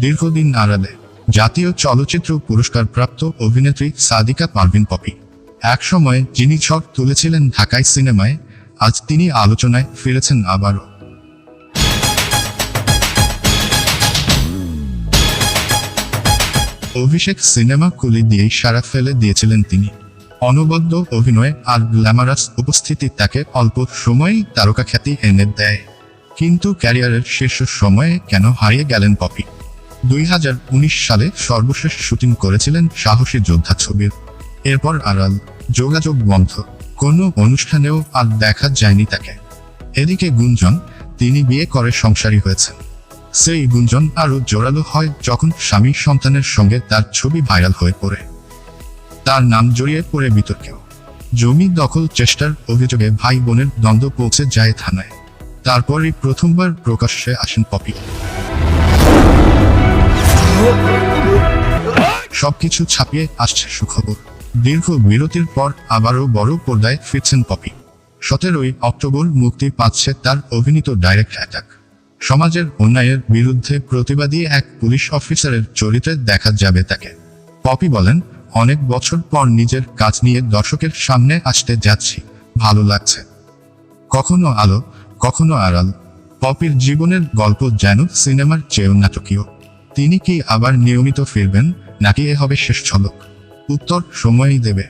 দীর্ঘদিন আড়ালে জাতীয় চলচ্চিত্র পুরস্কার প্রাপ্ত অভিনেত্রী সাদিকা পারভিন পপি। এক সময় যিনি ঝড় তুলেছিলেন ঢাকায় সিনেমায়, আজ তিনি আলোচনায় ফিরেছেন আবারও। অভিষেক সিনেমা কুলি দিয়েই সারা ফেলে দিয়েছিলেন তিনি। অনবদ্য অভিনয় আর গ্ল্যামারাস উপস্থিতি তাকে অল্প সময়েই তারকা খ্যাতি এনে দেয়। কিন্তু ক্যারিয়ারের শীর্ষ সময়ে কেন হারিয়ে গেলেন পপি? দুই হাজার উনিশ সালে সর্বশেষ শুটিং করেছিলেন সাহসী যোদ্ধা ছবির। এরপর আড়াল, যোগাযোগ বন্ধ, কোনো অনুষ্ঠানেও আর দেখা যায়নি তাকে। এদিকে গুঞ্জন, তিনি বিয়ে করে সংসারী হয়েছেন। সেই গুঞ্জন আরও জোরালো হয় যখন স্বামী সন্তানের সঙ্গে তার ছবি ভাইরাল হয়ে পড়ে। তার নাম জড়িয়ে পড়ে বিতর্কেও জমি দখল চেষ্টার অভিযোগে ভাই বোনের দ্বন্দ্ব পৌঁছে যায় থানায়। তারপরই প্রথমবার প্রকাশ্যে আসেন পপি। সবকিছু ছাপিয়ে আসছে সুখবর। দীর্ঘ বিরতির পর আবারও বড় পর্দায় ফিরছেন পপি। সতেরোই অক্টোবর মুক্তি পাচ্ছে তার অভিনীত ডাইরেক্ট অ্যাটাক। সমাজের অন্যায়ের বিরুদ্ধে প্রতিবাদী এক পুলিশ অফিসারের চরিত্রে দেখা যাবে তাকে। পপি বলেন অনেক বছর পর নিজের কাজ নিয়ে দর্শকের সামনে আসতে যাচ্ছি। ভালো লাগছে। কখনো আলো, কখনো আড়াল। পপির জীবনের গল্প যেন সিনেমার চেয়েও নাটকীয়। তিনি কি আবার নিয়মিত ফিরবেন, নাকি এ হবে শেষ ছলক উত্তর সময়ই দেবে।